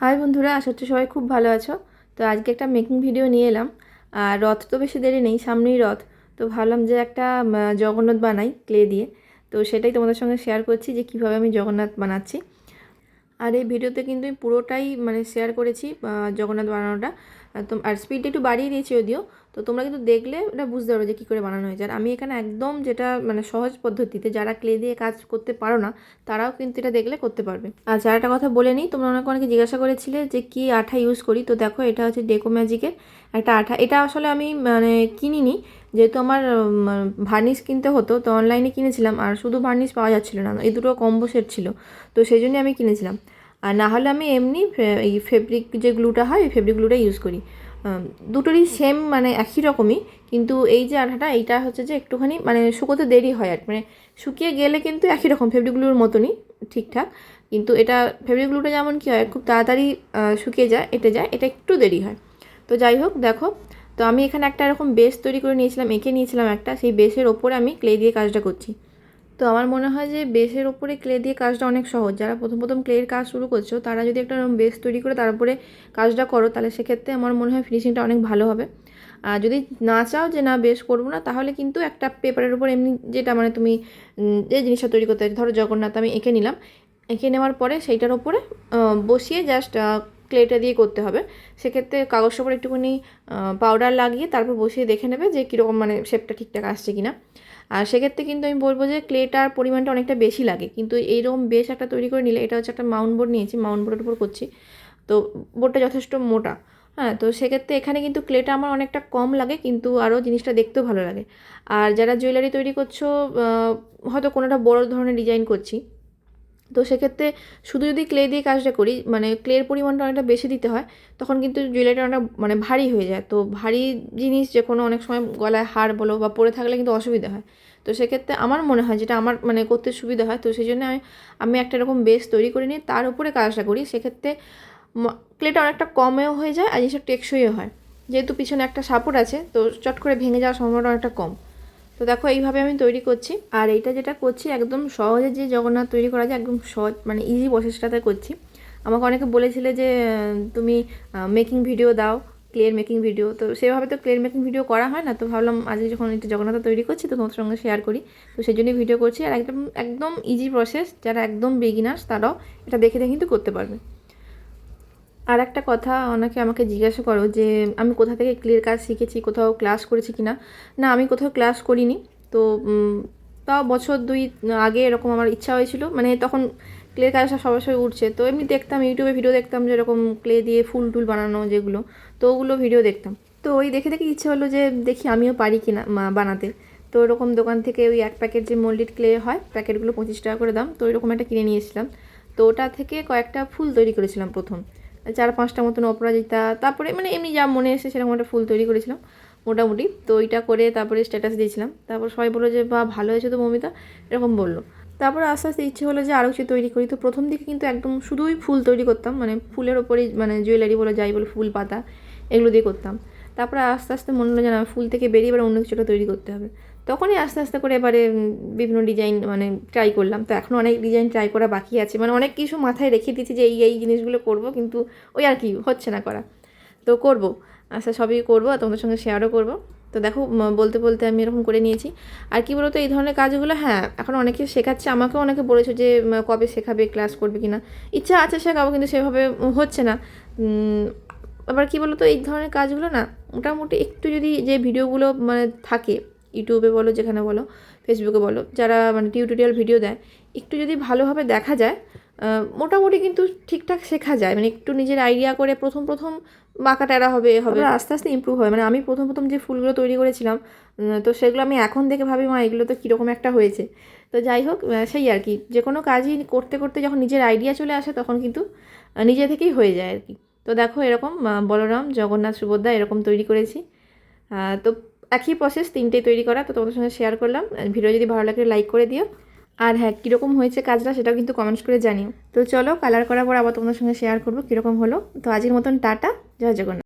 High বন্ধুরা, আশা করছি সবাই খুব ভালো আছো। তো আজকে একটা মেকিং ভিডিও নিয়ে এলাম। আর রথ তো বেশি দেরি নেই, সামনেই রথ। তো ভাবলাম যে একটা জগন্নাথ বানাই ক্লে দিয়ে। তো সেটাই তোমাদের সঙ্গে শেয়ার করছি যে কীভাবে আমি জগন্নাথ বানাচ্ছি। আর এই ভিডিওতে কিন্তু আমি পুরোটাই মানে শেয়ার করেছি জগন্নাথ বানানোটা। তো আর স্পিডটা একটু বাড়িয়ে দিয়েছি যদিও। তো তোমরা কিন্তু দেখলে এটা বুঝতে পারবে যে কী করে বানানো হয়েছে। আর আমি এখানে একদম যেটা মানে সহজ পদ্ধতিতে যারা ক্লে দিয়ে কাজ করতে পারো না, তারাও কিন্তু এটা দেখলে করতে পারবে। আচ্ছা আর একটা কথা বলে নিই, তোমরা অনেকে অনেকে জিজ্ঞাসা করেছিলে যে কি আঠা ইউজ করি? তো দেখো এটা হচ্ছে ডেকো ম্যাজিকের একটা আঠা। এটা আসলে আমি মানে কিনিনি, যেহেতু আমার ভার্নিশ কিনতে হতো, তো অনলাইনে কিনেছিলাম, আর শুধু ভার্নিশ পাওয়া যাচ্ছিল না, এই দুটো কম্বো সেট ছিল, তো সেই জন্যই আমি কিনেছিলাম। আর না হলে আমি এমনি এই ফেব্রিক যে গ্লুটা হয়, ওই ফেব্রিক গ্লুটা ইউজ করি। দুটোরই সেম মানে একই রকমই, কিন্তু এই যে আঠাটা, এইটা হচ্ছে যে একটুখানি মানে শুকোতে দেরি হয় আর মানে শুকিয়ে গেলে কিন্তু একই রকম ফেব্রিক গ্লুর মতনই ঠিকঠাক, কিন্তু এটা ফেব্রিক গ্লুটা যেমন কী হয়, খুব তাড়াতাড়ি শুকিয়ে যায়, এটে যায়, এটা একটু দেরি হয়। তো যাই হোক, দেখো, তো আমি এখানে একটা এরকম বেস তৈরি করে নিয়েছিলাম, এঁকে নিয়েছিলাম একটা, সেই বেসের ওপরে আমি ক্লে দিয়ে কাজটা করছি। তো আমার মনে হয় যে বেসের ওপরে ক্লে দিয়ে কাজটা অনেক সহজ। যারা প্রথম প্রথম ক্লের কাজ শুরু করছ, তারা যদি একটা বেস তৈরি করে তার উপরে কাজটা করো, তাহলে সেক্ষেত্রে আমার মনে হয় ফিনিশিংটা অনেক ভালো হবে। আর যদি না চাও যে না বেশ করব না, তাহলে কিন্তু একটা পেপারের উপর এমনি যেটা মানে তুমি যে জিনিসটা তৈরি করতে ধরো জগন্নাথ আমি এঁকে নিলাম। এঁকে নেওয়ার পরে সেইটার ওপরে বসিয়ে জাস্ট ক্লেটা দিয়ে করতে হবে। সেক্ষেত্রে কাগজটার উপর একটুখানি পাউডার লাগিয়ে তারপর বসিয়ে দেখে নেবে যে কীরকম মানে শেপটা ঠিকঠাক আসছে কিনা। আর সেক্ষেত্রে কিন্তু আমি বলব যে ক্লেটার পরিমাণটা অনেকটা বেশি লাগে। কিন্তু এইরকম বেশ একটা তৈরি করে নিলে, এটা হচ্ছে একটা মাউন্ট বোর্ড নিয়েছি, মাউন্ট বোর্ডের উপর করছি। তো বোর্ডটা যথেষ্ট মোটা। হ্যাঁ তো সেক্ষেত্রে এখানে কিন্তু ক্লেটা আমার অনেকটা কম লাগে, কিন্তু আরও জিনিসটা দেখতেও ভালো লাগে। আর যারা জুয়েলারি তৈরি করছ হয়তো কোনোটা বড় ধরনের ডিজাইন করছি। তো সেক্ষেত্রে শুধু যদি ক্লে দিয়ে কাজটা করি মানে ক্লের পরিমাণটা অনেকটা বেশি দিতে হয়, তখন কিন্তু জুয়েলারিটা অনেকটা মানে ভারী হয়ে যায়। তো ভারী জিনিস যে কোনো অনেক সময় গলায় হার বলো বা পরে থাকলে কিন্তু অসুবিধা হয়। তো সেক্ষেত্রে আমার মনে হয় যেটা আমার মানে করতে সুবিধা হয়, তো সেই জন্য আমি আমি একটা এরকম বেস তৈরি করে নিয়ে তার উপরে কাজটা করি। সেক্ষেত্রে ক্লেটা অনেকটা কমেও হয়ে যায় আর জিনিসটা টেকসইও হয়। যেহেতু পিছনে একটা সাপোর্ট আছে, তো চট করে ভেঙে যাওয়ার সম্ভাবনা অনেকটা কম। তো দেখো, এইভাবে আমি তৈরি করছি। আর এইটা যেটা করছি, একদম সহজে যে জগন্নাথ তৈরি করা যায়, একদম সহজ মানে ইজি প্রসেসটাতে করছি। আমাকে অনেকে বলেছিলে যে তুমি মেকিং ভিডিও দাও ক্লের মেকিং ভিডিও তো সেভাবে তো ক্লের মেকিং ভিডিও করা হয় না, তো ভাবলাম আজকে যখন এটা জগন্নাথ তৈরি করছি, তো তোমার সঙ্গে শেয়ার করি। তো সেই জন্যই ভিডিও করছি। আর একদম একদম ইজি প্রসেস যারা একদম বিগিনার্স তারাও এটা দেখে দেখে কিন্তু করতে পারবে। আর একটা কথা অনেকে আমাকে জিজ্ঞাসা করো যে, আমি কোথা থেকে ক্লিয়ার কাজ শিখেছি, কোথাও ক্লাস করেছি কি না না আমি কোথাও ক্লাস করিনি। তো তাও বছর দুই আগে এরকম আমার ইচ্ছা হয়েছিল। মানে তখন ক্লের কাজটা সবার সবাই উঠছে। তো এমনি দেখতাম ইউটিউবে ভিডিও দেখতাম যে এরকম ক্লে দিয়ে ফুল টুল বানানো যেগুলো। তো ওগুলো ভিডিও দেখতাম। তো ওই দেখে দেখে ইচ্ছে হলো যে, দেখি আমিও পারি কিনা বানাতে। তো ওরকম দোকান থেকে ওই এক প্যাকেট যে মোল্ডেড ক্লে হয় প্যাকেটগুলো পঁচিশ টাকা করে দাম। তো ওইরকম একটা কিনে নিয়েছিলাম তো ওটা থেকে কয়েকটা ফুল তৈরি করেছিলাম প্রথম। চার পাঁচটা মতন অপরাজিতা, তারপরে মানে এমনি যা মনে এসে সেরকম একটা ফুল তৈরি করেছিলাম, মোটামুটি। তো ওইটা করে তারপরে স্ট্যাটাস দিয়েছিলাম। তারপর সবাই বলল যে বা ভালো হয়েছে তো মমিতা। এরকম বলল। তারপর আস্তে আস্তে ইচ্ছে হলো যে আরও কিছু তৈরি করি। তো প্রথম দিকে কিন্তু একদম শুধুই ফুল তৈরি করতাম মানে ফুলের ওপরেই মানে জুয়েলারি বলো যাই বলে, ফুল, পাতা, এগুলো দিয়ে করতাম। তারপরে আস্তে আস্তে মনে হলো যেন না ফুল থেকে বেরিয়ে এবার অন্য কিছুটা তৈরি করতে হবে। তখনই আস্তে আস্তে করে এবারে বিভিন্ন ডিজাইন মানে ট্রাই করলাম। তো এখনও অনেক ডিজাইন ট্রাই করা বাকি আছে। মানে অনেক কিছু মাথায় রেখে দিয়েছি যে এই এই জিনিসগুলো করব কিন্তু ওই আর কি হচ্ছে না করা। তো করব। আচ্ছা সবই করব আর তোমাদের সঙ্গে শেয়ারও করব। তো দেখো বলতে বলতে আমি এরকম করে নিয়েছি। আর কি বলতো, এই ধরনের কাজগুলো হ্যাঁ এখন অনেকে শেখাচ্ছে। আমাকেও অনেকে বলেছে যে কবে শেখাবে ক্লাস করবে কিনা। ইচ্ছা আছে শেখাবো কিন্তু সেভাবে হচ্ছে না। আবার কি বলতো, এই ধরনের কাজগুলো না মোটামুটি একটু যদি যে ভিডিওগুলো মানে থাকে, ইউটিউবে বলো, যেখানে বলো ফেসবুকে বলো, যারা মানে টিউটোরিয়াল ভিডিও দেয়, একটু যদি ভালোভাবে দেখা যায় মোটামুটি কিন্তু ঠিকঠাক শেখা যায়। মানে একটু নিজের আইডিয়া করে প্রথম প্রথম বাঁকা টেরা হবে হবে। আস্তে আস্তে ইমপ্রুভ হয়। মানে আমি প্রথম প্রথম যে ফুলগুলো তৈরি করেছিলাম তো সেগুলো আমি এখন দেখে ভাবি, মা, এগুলো তো কীরকম একটা হয়েছে? তো যাই হোক সেই আর কি। যে কোনো কাজই করতে করতে যখন নিজের আইডিয়া চলে আসে, তখন কিন্তু নিজে থেকেই হয়ে যায় আর কি। তো দেখো এরকম বলরাম, জগন্নাথ, সুভদ্রা এরকম তৈরি করেছি। তো একই প্রসেস তিনটেই তৈরি করা, তো তোমাদের সঙ্গে শেয়ার করলাম। ভিডিও যদি ভালো লাগে লাইক করে দিও। আর হ্যাঁ কীরকম হয়েছে কাজটা সেটাও কিন্তু কমেন্টস করে জানিও। তো চলো কালার করার পর আবার তোমাদের সঙ্গে শেয়ার করব কীরকম হলো। তো আজকের মতন টাটা, জয় জগন্নাথ।